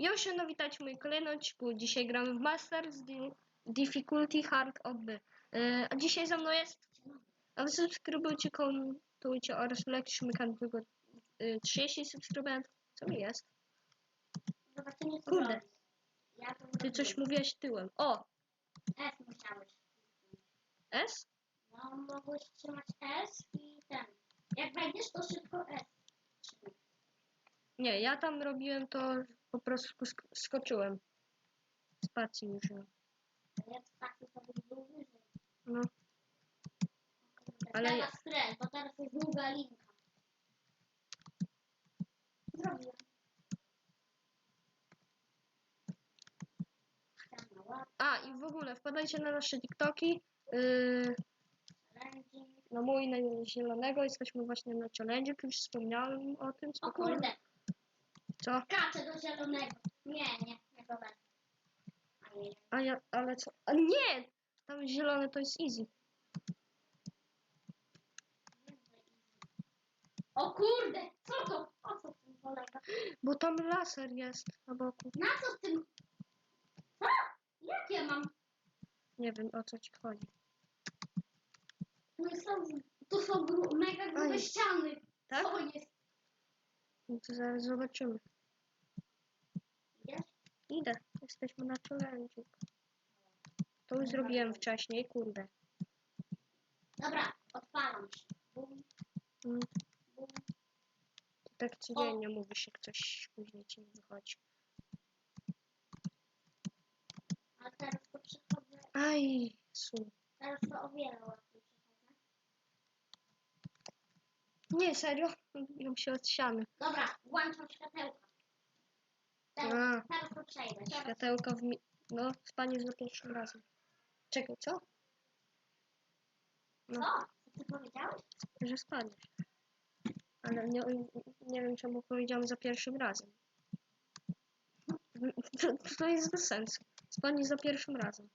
Jo się, no witajcie kolejnym odcinku. Dzisiaj gramy w Masters Di- Difficulty Hard Obby. Yy, a dzisiaj ze mną jest... A wy subskrybujcie, komentujcie oraz leciśmy tylko yy, 30 subskrybentów. Co mi jest? Co Kurde. Ty coś mówiłeś tyłem. O! S musiałeś. S? No mogłeś trzymać S i ten. Jak wejdziesz to szybko S. Nie, ja tam robiłem to po prostu sk- skoczyłem. Spacji użyłem. A Ja taki sobie był wyżej. No. Ale teraz stres, bo teraz jest długa linka. Zrobiłem. A i w ogóle wpadajcie na nasze TikToki. Yy, na mój, na zielonego. Jesteśmy właśnie na challenge. Już wspomniałem o tym. O Spokojnie. kurde, Co? kaczę do zielonego. Nie, nie, nie to będę. A nie, A ja, ale co? A nie! Tam zielone to jest easy. O kurde, co to? O co w tym polega? Bo tam laser jest na boku. Na co z tym? Co? Jak ja mam? Nie wiem o co ci chodzi. Tu są, tu są gru, mega grube Oj. ściany. Tak? Co jest? No to zaraz zobaczymy. Idę. Jesteśmy na challenge. To już zrobiłem wcześniej, kurde. Dobra, odpalam się. Bum, Mm, bum. to tak codziennie mówisz, jak coś później ci nie wychodzi. Ale teraz to przechodzę. Aj, su. Teraz to o wiele łatwiej przechodzę. Nie, serio? Ją się od ściany. Dobra, włączam światełka. Teraz, A. przejdę. Światełka w mi... No, spanie za pierwszym razem. Czekaj, co? No, co? Co ty powiedziałeś? że spaniesz. Ale nie, nie wiem, czemu powiedziałam za pierwszym razem. To, to jest bez sensu. Spanie za pierwszym razem.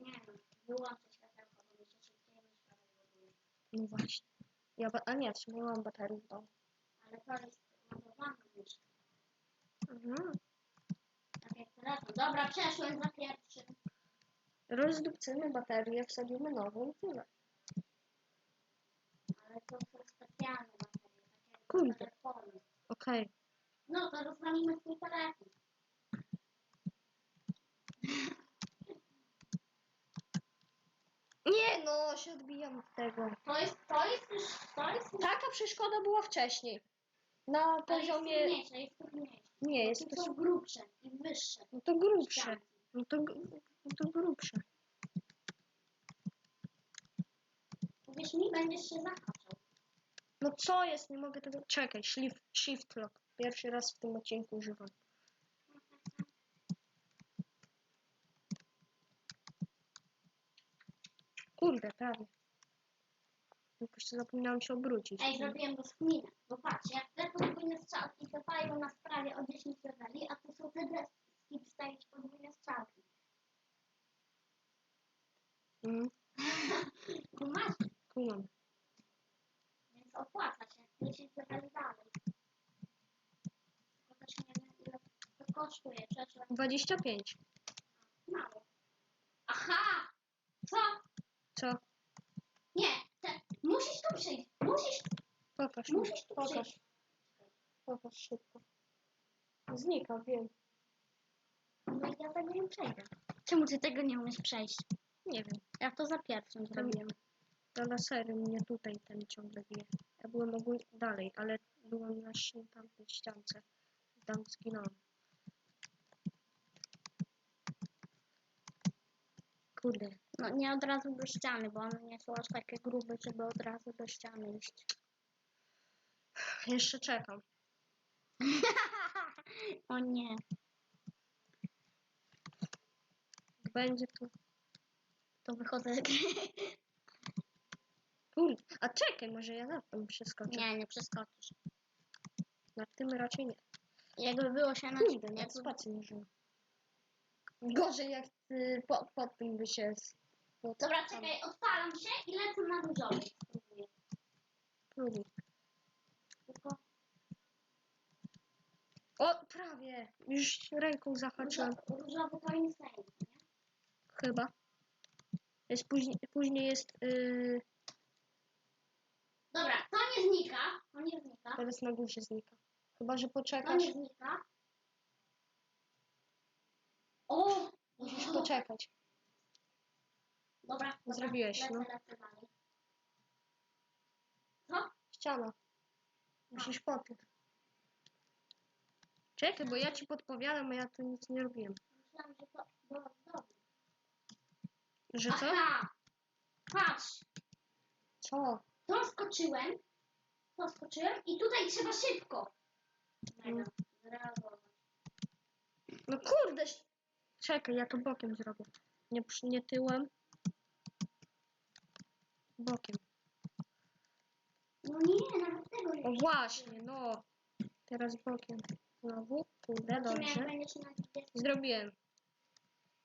Nie wiem, wyłączę światełko, bo mi się szybciej myśl prawdopodobnie. No właśnie. Ja ba- a nie, mam baterię w domu. Ale to jest ładowana myszka. Mhm. Dobra, przeszłem za pierwszym. Rozdupcymy baterię, wsadzimy nową i tyle. Ale to są specjalne baterie, takie Kurde. telefony. Okej. No to rozwalimy swój telefon. Nie no, się odbijam od tego. To jest, to jest już, to jest już, Taka przeszkoda była wcześniej. Na to jest poziomie... trudniejsze, jest trudniejsze. Nie, jest to... są grubsze wyższe. No to grubsze. No to, no to grubsze. Uwierz mi, będziesz się zahaczał. No co jest? Nie mogę tego... Czekaj, shift, shift lock. Pierwszy raz w tym odcinku używam. Kurde, prawie. Tylko jeszcze zapomniałam się obrócić. Ej, zrobiłem rozkminę, bo patrz, jak te podwójne strzałki cofają nas prawie o 10 leveli, a tu są te wstawić podwójne strzałki. Mhm, Kumasz? kumam. Więc opłaca się 10 leveli dalej. Też nie wiem ile to kosztuje, przeszłem 25. mało. Aha! Co? Co? Nie, te, musisz tu przyjść, musisz, Pokaż mi. musisz tu Pokaż. przyjść. Pokaż szybko. Znika, wiem. Ja tego nie przejdę. Czemu ty tego nie umiesz przejść? Nie wiem. Ja to za pierwszym zrobiłem. To lasery mnie tutaj ten ciągle bije. Ja byłem ogólnie dalej, ale byłem na tamtej ściance. Tam zginąłem. Kurde. No nie od razu do ściany, bo one nie są aż takie grube, żeby od razu do ściany iść. Jeszcze czekam. o nie. Jak będzie to... To wychodzę. Kurde. A czekaj, może ja na tym przeskoczę. nie, nie przeskoczysz. Na tym raczej nie. Jakby było się na Kurde, na jakby... spacji nie. Gorzej jak ty pod, pod tym by się... z- Pod, Dobra, czekaj, odpalam się i lecę na różowy. Spróbuję. Próbuj. Tylko O, prawie. Już ręką zahaczyłem. Różo- Różowy to insane, nie? Chyba. Jest później, później jest. Yy, Dobra, to nie znika. To nie znika. teraz na górze znika. Chyba, że To poczekasz. nie znika. O! Musisz poczekać. Dobra, dobra, Zrobiłeś, lecę, no. lecę dalej. Co? Ściana. Musisz potem. Czekaj, bo ja ci podpowiadam, a ja tu nic nie robiłem. Myślałam, że to było. Że co? Aha! Patrz! Co? To skoczyłem. To skoczyłem i tutaj trzeba szybko. Mm. Mega. Zreagować. No kurde! ś- Czekaj, ja to bokiem zrobię. Nie, przy- nie tyłem. Bokiem. No nie, nawet tego nie. O właśnie, no. Teraz bokiem. Znowu. Kurde, Zobaczymy, jak dobrze. będziesz na 20. Zrobiłem.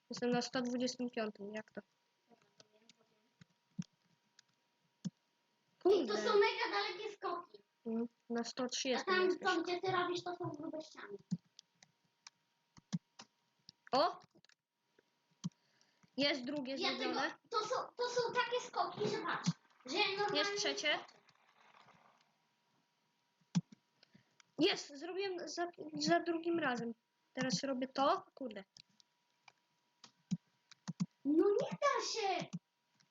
Jestem na 125. Jak to wiem, to wiem. I to są mega dalekie skoki. Mm, Na A 130 tam, jesteś. to gdzie ty robisz, to są grube ściany. O! Jest drugie Ja tego, zrobione. to, są, to są takie skoki, że patrz, że normalnie... Jest trzecie. Jest, zrobiłem za, za drugim razem. Teraz robię to. Kurde. No nie da się!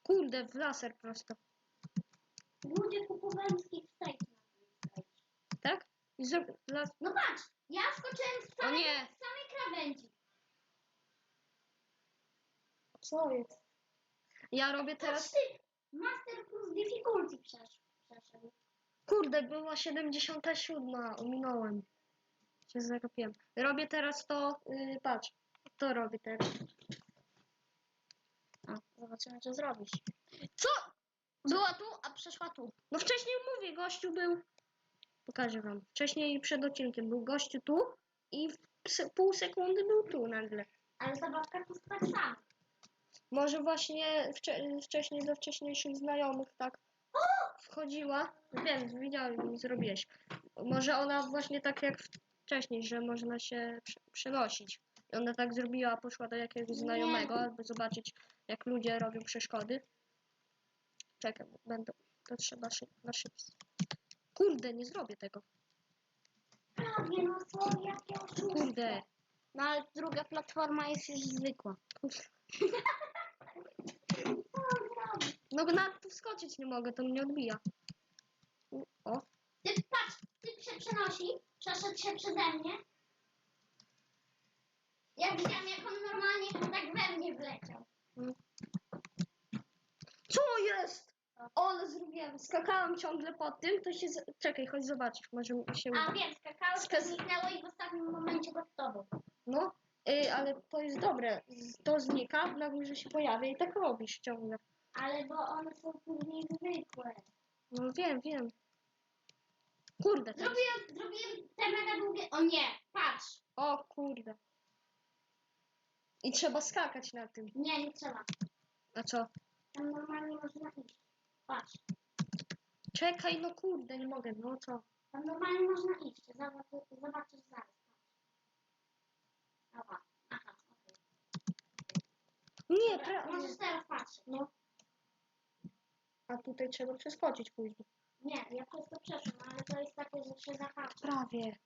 Kurde, w laser prosto. Ludzie tym stage. Tak? I zro- las- No patrz, ja skoczyłem z samej, nie. z samej krawędzi. Co jest? Ja robię Teraz teraz. ty, master plus difficulty przesz, przeszedł. Kurde, była 77. Ominąłem. Się zagapiłem. Robię teraz to. Yy, patrz. To robię teraz. A, zobaczymy, co zrobisz. Co? Była tu, a przeszła tu. No wcześniej mówię, gościu był. Pokażę wam. Wcześniej przed odcinkiem był gościu tu i w se- pół sekundy był tu nagle. Ale zabawka to jest tak samo. Może właśnie wcze- wcześniej do wcześniejszych znajomych tak wchodziła. Wiem, widziałem, zrobiłeś. Może ona właśnie tak jak wcześniej, że można się prze- przenosić. I ona tak zrobiła, poszła do jakiegoś znajomego, aby zobaczyć, jak ludzie robią przeszkody. Czekaj, będę. To trzeba szy- na szybko. Kurde, nie zrobię tego. Prawie, no co, jakie oszustwo. Kurde. No ale druga platforma jest już zwykła. Kurde. Co on zrobi? No nawet tu wskoczyć nie mogę, to mnie odbija. O, Ty patrz, ty się przenosi, przeszedł się przeze mnie. Ja widziałam, jak on normalnie tak we mnie wleciał. Co jest? Skakałam ciągle po tym, to się. Z... Czekaj, chodź zobaczysz, może mi się A uda. wiem, skakałeś, to Skak- zniknęło i w ostatnim momencie pod tobą. No, y, ale to jest dobre. Z- To znika, na górze się pojawia i tak robisz ciągle. Ale bo one są później zwykłe. No wiem, wiem. Kurde, teraz. Zrobiłem, zrobiłem te mega długie... O nie, patrz. O kurde. I trzeba skakać na tym. Nie, nie trzeba. A co? Tam normalnie można iść. Patrz. Czekaj, no kurde, nie mogę, no co? Tam normalnie można iść. Zobacz, zobaczysz zaraz. Dobra. Aha, okej. Nie, Dobra, pra... Możesz teraz patrzeć. No. A tutaj trzeba przeskoczyć później. Nie, ja przez to przeszłam, ale to jest takie, że się zahacza. Prawie.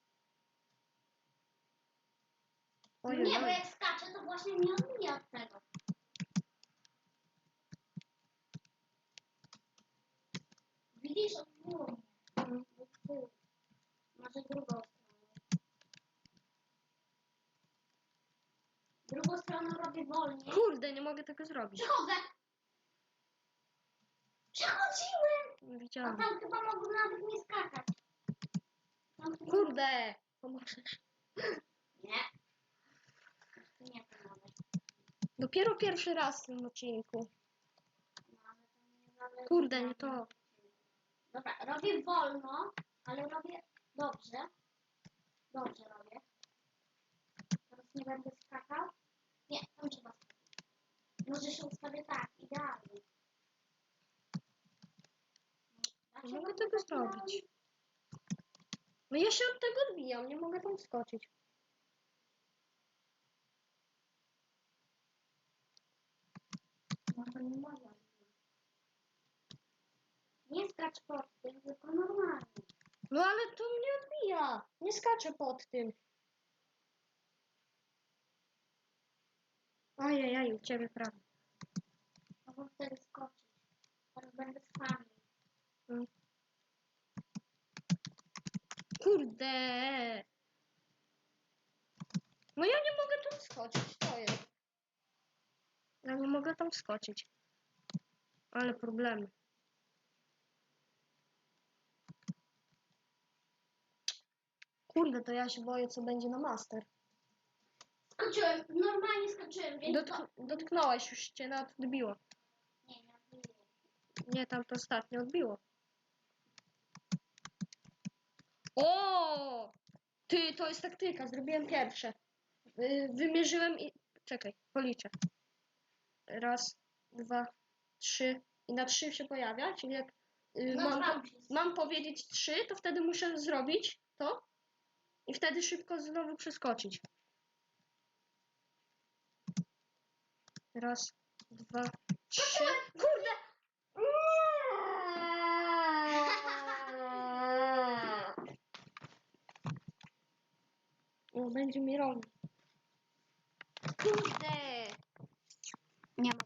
Ojej, nie, bo ojej. jak skaczę, to właśnie mnie odbija od tego. Widzisz, odbiło mnie. Mhm. Do tyłu. Może drugą stronę. Drugą stroną robię wolniej. Kurde, nie mogę tego zrobić. Przechodzę! Przechodziłem! A Widziałam. tam chyba mogłem nawet nie skakać. Tam chyba... Kurde, pomożesz. Nie. Nie nawet. Dopiero pierwszy raz w tym odcinku. No, ale to nie zależy Kurde, nie to. Dobra, robię wolno, ale robię dobrze. Dobrze robię. Teraz nie będę może się ustawię tak, idealnie. Nie mogę tego zrobić. No ja się od tego odbijam, nie mogę tam skoczyć. Może nie mogę. Nie skacz pod tym, tylko normalnie. No ale to mnie odbija. Nie skaczę pod tym. Ajajaj, u ciebie prawie. No bo wtedy skoczyć. Teraz będę z wami. Mm. Kurde. No ja nie mogę tam skoczyć, to jest. Ja nie mogę tam skoczyć. Ale problemy. Kurde, to ja się boję, co będzie na master. Skoczyłem, normalnie skoczyłem, więc. Dotk dotknąłeś, już cię nawet odbiło. Nie, nie odbiję. Nie, tam to ostatnio odbiło. O! Ty, to jest taktyka, zrobiłem pierwsze. Y, Wymierzyłem i... Czekaj, policzę. Raz, dwa, trzy. I na trzy się pojawia, czyli jak y, No, mam, mam się. mam powiedzieć trzy, to wtedy muszę zrobić to i wtedy szybko znowu przeskoczyć. Raz, dwa, trzy. Kurde! O, będzie mi robić. Kurde! Nie ma.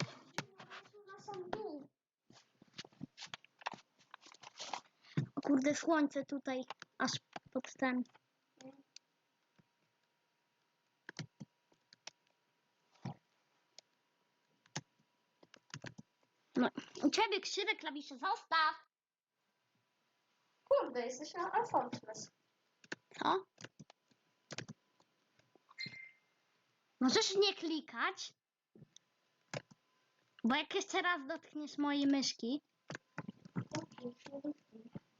Na sam dół. O kurde, słońce tutaj aż pod ten. No, u ciebie krzywe klawisze, zostaw! Kurde, jesteś na effortless. Co? Możesz nie klikać? Bo jak jeszcze raz dotkniesz mojej myszki,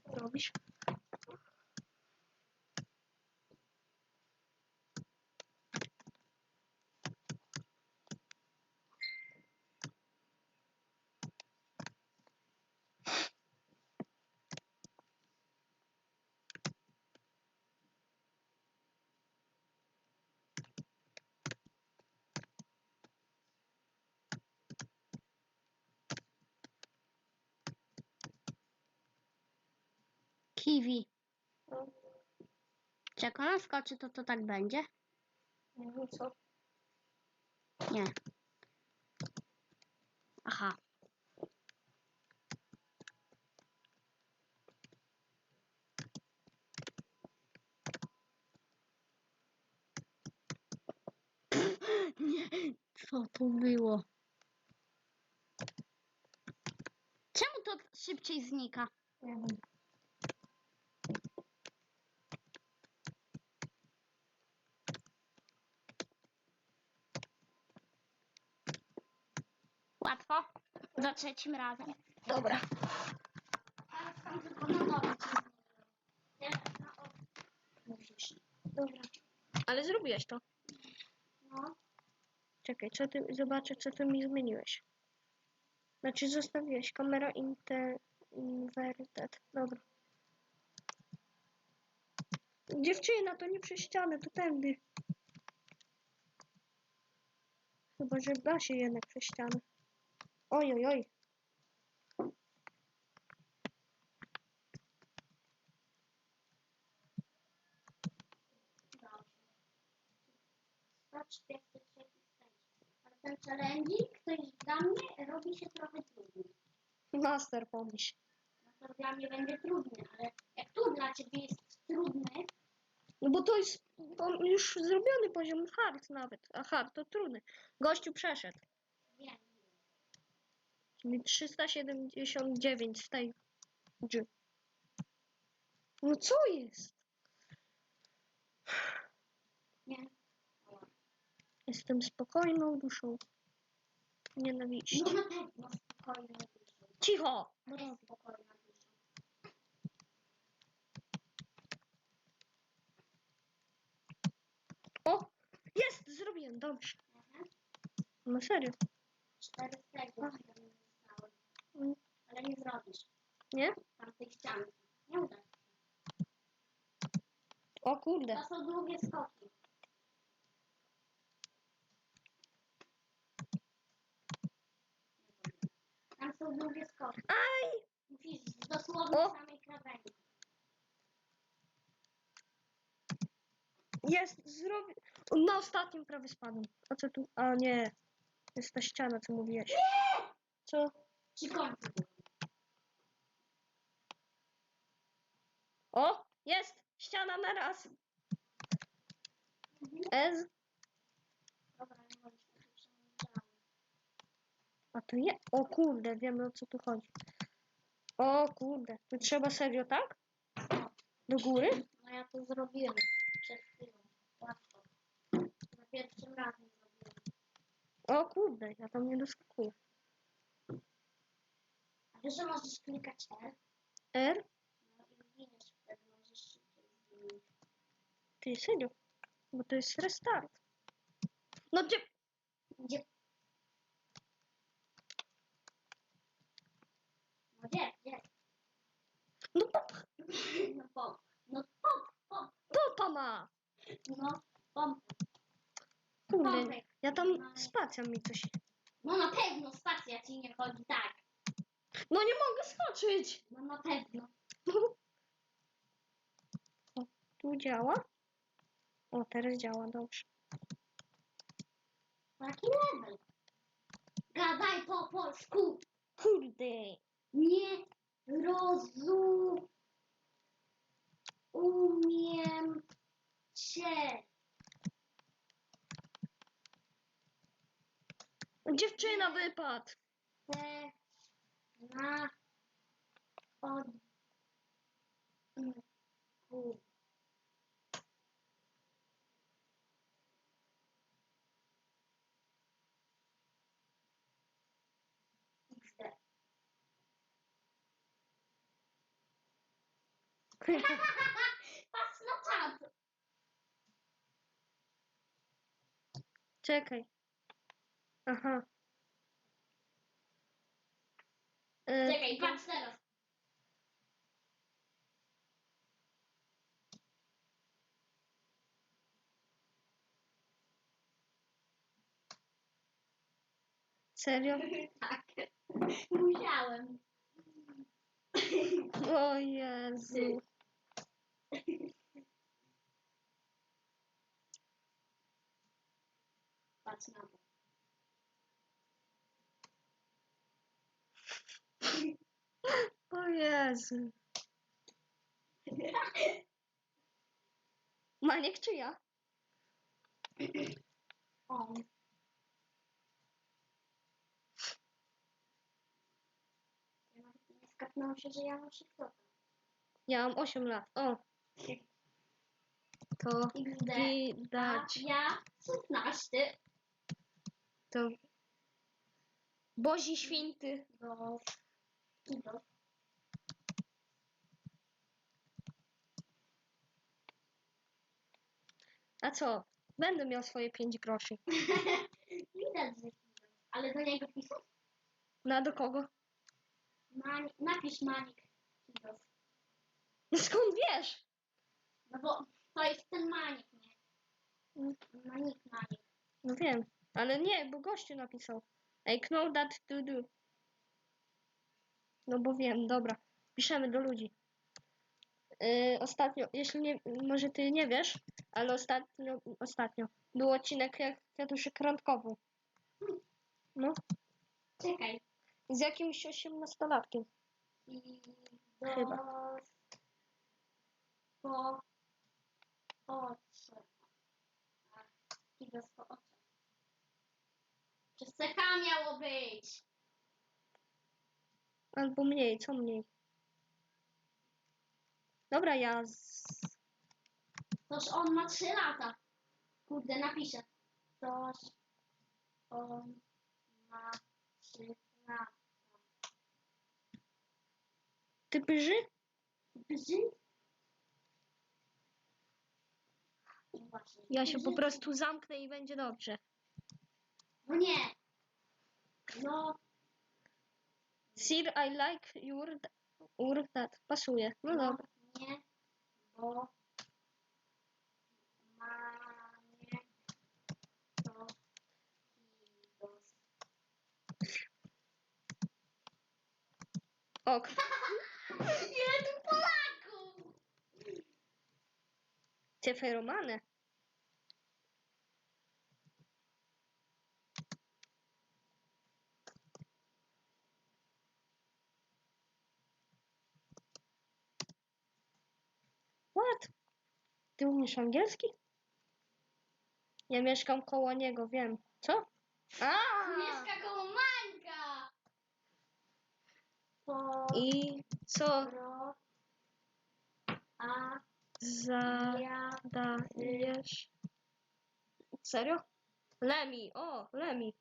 Co robisz? Kiwi. No, Czy jak ona skoczy, to to tak będzie? nie wiem co. Nie. Aha. Nie, co to było? Czemu to szybciej znika? Nie wiem. Łatwo? Za trzecim razem. Dobra. Tam tylko na dole ci zmieniłem. Na od... Musisz. Dobra. Ale zrobiłeś to. No. Czekaj, co ty, zobaczę, co ty mi zmieniłeś. Znaczy, zostawiłeś kamera inter, inverted. Dobra. Dziewczyna, to nie przez ścianę, to tędy. Chyba, że da się jednak przez ścianę. Oj, oj, oj. Dobrze. 143 Ale ten challenge'ik, to już dla mnie robi się trochę trudny. Master pomyśl. No to dla mnie będzie trudny, ale jak tu dla ciebie jest trudny, No bo to jest on już zrobiony poziom hard nawet. A hard to trudny. Gościu przeszedł. wiem, 379 z tej G. No co jest? nie. Jestem spokojną duszą. Nienawiści. No na pewno spokojna dusza. Cicho! Spokojna dusza. O! Jest! Zrobiłem, dobrze. Mhm. No serio. Cztery tego. Ale nie zrobisz. Nie? Tamtej ścianki. Nie uda się. O kurde. To są długie skoki. są drugie skoki. Aj! Musisz dosłownie O! samej krawędzi. Jest, zrobię. Na ostatnim prawie spadłem. A co tu? A nie. Jest ta ściana, co mówiłeś. Co? Przy końcu. O! Jest! Ściana na raz. Ez. Dobra, nie możesz tak przełączać. A tu nie. O kurde, wiemy o co tu chodzi. O kurde. Tu trzeba serio, tak? Do góry? No ja to zrobiłem przed chwilą. Łatwo. Za pierwszym razem zrobiłem. O kurde, ja tam nie doskakuję. A wiesz, że możesz klikać R? R? No i zginiesz wtedy, możesz szybciej zginąć. Ty serio? Bo to jest restart. No gdzie? Gdzie? No gdzie, gdzie? No pop, No pop. No pop, pop. popa ma! No pop. Kurde, Pompek. ja tam spacja mi coś. No na pewno spacja ci nie chodzi tak. No nie mogę skoczyć! No na pewno. O, tu działa? O, teraz działa, dobrze. Taki level. Gadaj po polsku. Kurde! Nie rozumiem cię. Dziewczyna wypadł! Te na od Patrz na czat. Czekaj. Aha. E, Czekaj, patrz teraz. serio? Tak. Musiałem. O Jezu. Patrz na to. O Jezu. Maniek czy ja? On. Nie skapnęłam się, że ja mam szybko. Ja mam 8 lat. O. To XD. A widać. ja 16 To Bozi święty. do kilo. A co? Będę miał swoje 5 groszy. Widać, że. Ale do niego pisać? No a do kogo? Napisz manik. No skąd wiesz? No bo to jest ten manik, nie? Manik, manik. No wiem. Ale nie, bo gościu napisał. I know that to do. No bo wiem, dobra. Piszemy do ludzi. Yy, ostatnio, jeśli nie, może ty nie wiesz, ale ostatnio, ostatnio był odcinek jak Kwiatuszek randkowy. No, Czekaj. Z jakimś osiemnastolatkiem. I do... Chyba. Po oczy. I do po oczy. Przez CH miało być. Albo mniej, co mniej. Dobra, ja z... Toż on ma 3 lata. Kurde, napiszę. Toż on ma 3 lata. Brzy? No właśnie. Ja się po prostu zamknę i będzie dobrze. No nie. No, Sir, I like your, your that. Pasuje. No no dobra. nie, bo ma nie to kilos. Ok. Ile tu Polaków! Te feromany. What? Ty umiesz angielski? Ja mieszkam koło niego, wiem. Co? A! Mieszka koło Mańka! I co zadajesz? Serio? Lemi, o, Lemi.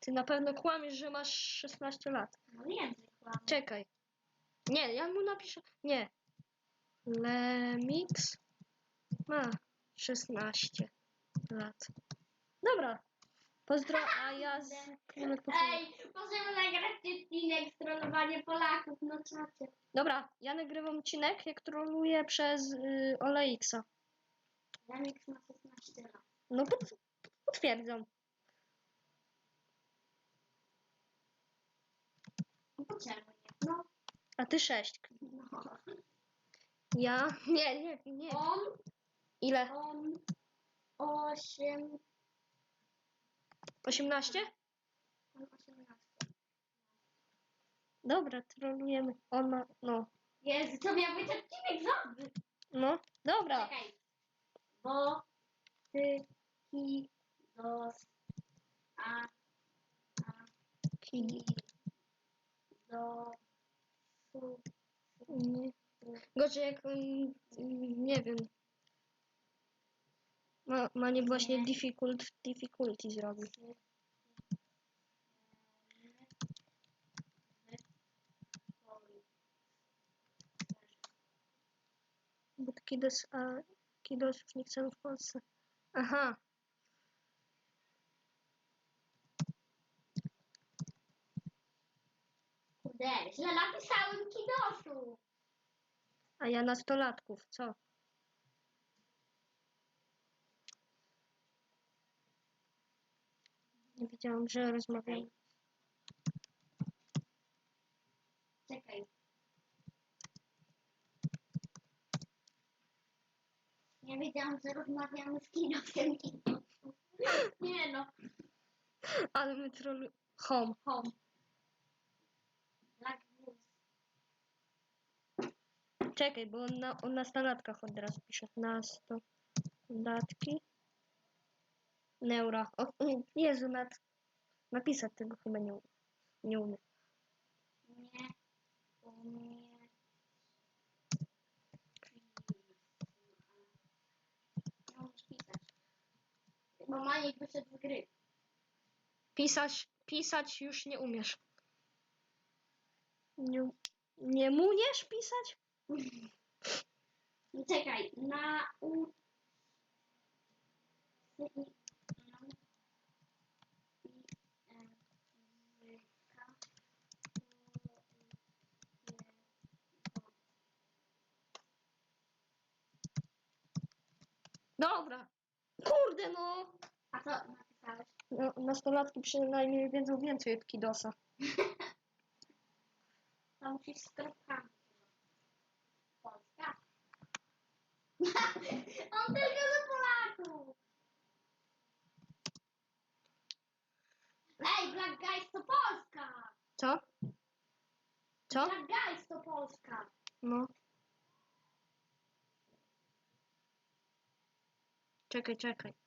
Ty na pewno kłamiesz, że masz 16 lat. No. Czekaj. Nie, ja mu napiszę. Nie. Lemix ma 16 lat. Dobra. Pozdro, a ja z Ej, możemy nagrać odcinek strollowanie Polaków, no czacie. Dobra, ja nagrywam odcinek, jak troluję przez y, Olexa. Remix ma 16 lat. No pot, potwierdzam. No czemu nie? No. A ty 6. no. Ja? Nie, nie, nie. On, Ile? on, 8, 18? on 18. Dobra, trolujemy. On ma, no. Jezu, to miał być odcinek zombie. No, dobra. Czekaj. Bo, ty, ki, dos, a, a, Ki- do, su, Nie. Gorzej jak on, nie wiem, ma, ma nie właśnie difficult, difficulty zrobi. sy, wy, woli. Bo Kidos, a Kidos już nie chcemy w Polsce. Aha, Kurde, źle napisałem kidosu. a ja nastolatków, co? Nie wiedziałam, że rozmawiamy. Czekaj. Nie wiedziałam, że rozmawiamy z kidosu. Nie no, Ale my trolu... Home. home. Black News. Czekaj, bo on na, on na stolatkach od razu pisze. Nastolatki. Neura. O, o, Jezu, nad... napisać tego chyba nie, umie- nie umie. Nie umie Nie umiesz pisać. Bo Maniek wyszedł z gry. Pisać, pisać już nie umiesz. Nie, nie umiesz pisać? Czekaj, na u... Sy- i- no. I- em, języka polskiego. Dobra. Kurde no. A co napisałeś? no nastolatki przynajmniej wiedzą więcej od Kidosa. To musisz z kropkami. Polska. On tylko do Polaków. Ej, Black Guys to Polska! Co? Co? Black Guys to Polska. No. Czekaj, czekaj.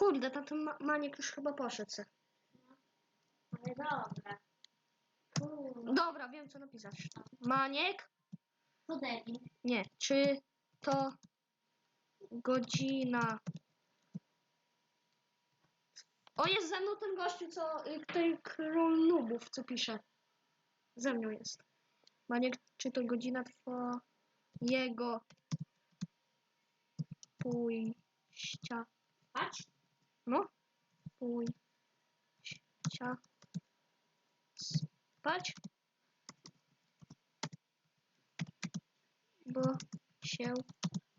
Kurde, ten ma maniek już chyba poszedł se. No. Ale dobra. Kurde. Dobra, wiem co napisać. Maniek? To debil. Nie. Czy to godzina? O, jest ze mną ten gościu, co y, ten król nubów, co pisze. Ze mną jest. Maniek, czy to godzina twojego pójścia? Patrz. No. Pójścia. Spać. Bo się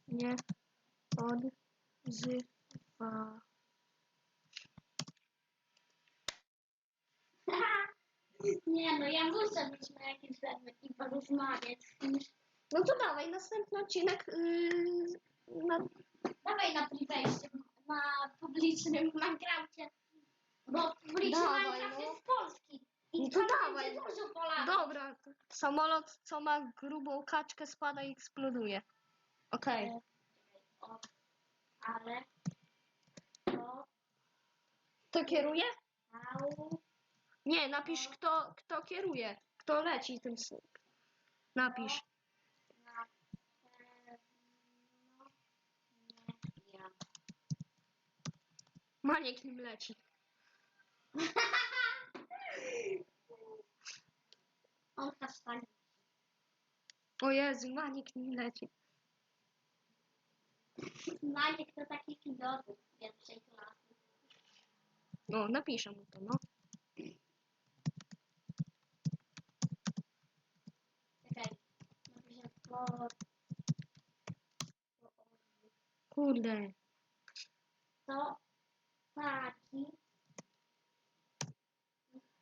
nie odzywa. Nie no, ja muszę być na jakimś filmie i porozmawiać. No to dawaj, następny odcinek. Yy, na... Dawaj na na publicznym Minecrafcie. Bo publiczny Dawaj, Minecraft no. jest Polski. I No to tam dawaj. będzie dużo Polaków. Dobra, samolot, co ma grubą kaczkę, spada i eksploduje. Okej. O, ale to Kto kieruje? au, Nie, napisz kto, kto kieruje. Kto leci tym. s- Napisz. na pewno nie ja. Maniek nim leci. On hashtag. O Jezu, Maniek nim leci. Maniek to taki filozof pierwszej klasy. No, napiszę mu to, no. Czekaj. Napiszę po... po- Kurde. To taki...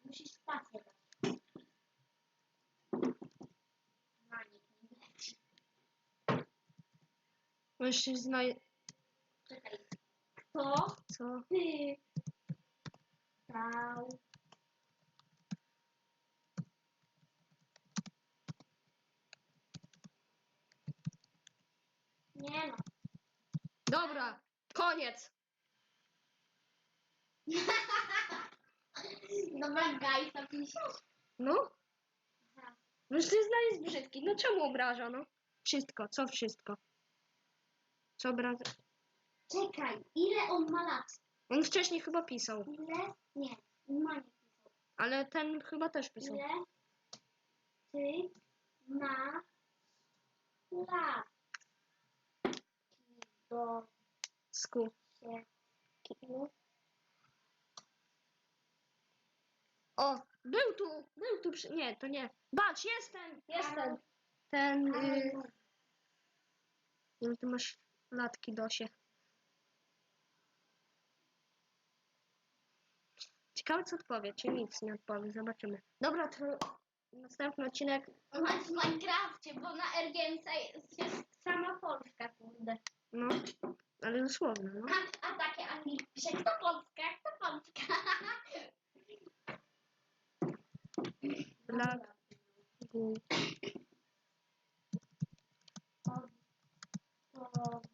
Musisz spację nie leci. Mężczyzna. Czekaj. Kto Co? ty stał Nie no. Dobra, koniec. Dobra, guys, napiszesz. No, Aha. mężczyzna jest brzydki. No czemu obraża, no? Wszystko, co wszystko? Co obraża? Czekaj, ile on ma lat? On wcześniej chyba pisał, Ile? Nie, ma nie pisał. ale ten chyba też pisał. Ile ty masz lat? Do Sku. się. O, był tu, był tu, przy... nie, to nie. Bacz, jestem, jestem. Ten, y... ty masz latki, Dosie? Ciekawe, co odpowie, czy nic nie odpowie, zobaczymy. Dobra, to następny odcinek. Masz w Minecrafcie, bo na RGMC jest, sama Polska, kurde. No, ale dosłownie, no. A, a takie angielskie, pisze, kto Polska, kto Polska. Gu, Odpowiedź.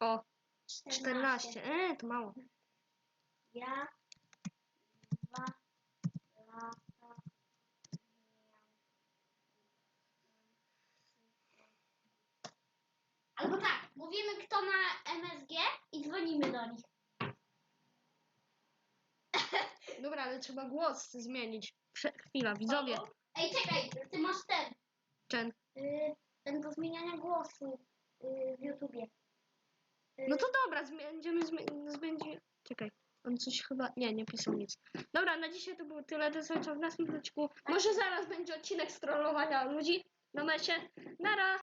o, 14. E, to mało. Ja dwa lata miałem. Albo tak, mówimy kto na MSG i dzwonimy do nich. Dobra, ale trzeba głos zmienić. Prze chwila, widzowie. Ej, czekaj, ty masz ten. Ten. Y, ten do zmieniania głosu y, w YouTubie. Y, No to dobra, zmi- będziemy zmi- zbędzie... Czekaj, on coś chyba... Nie, nie pisał nic. Dobra, na dzisiaj to było tyle. Do zobaczenia w następnym odcinku. Może zaraz będzie odcinek strollowania ludzi na mecie. Nara!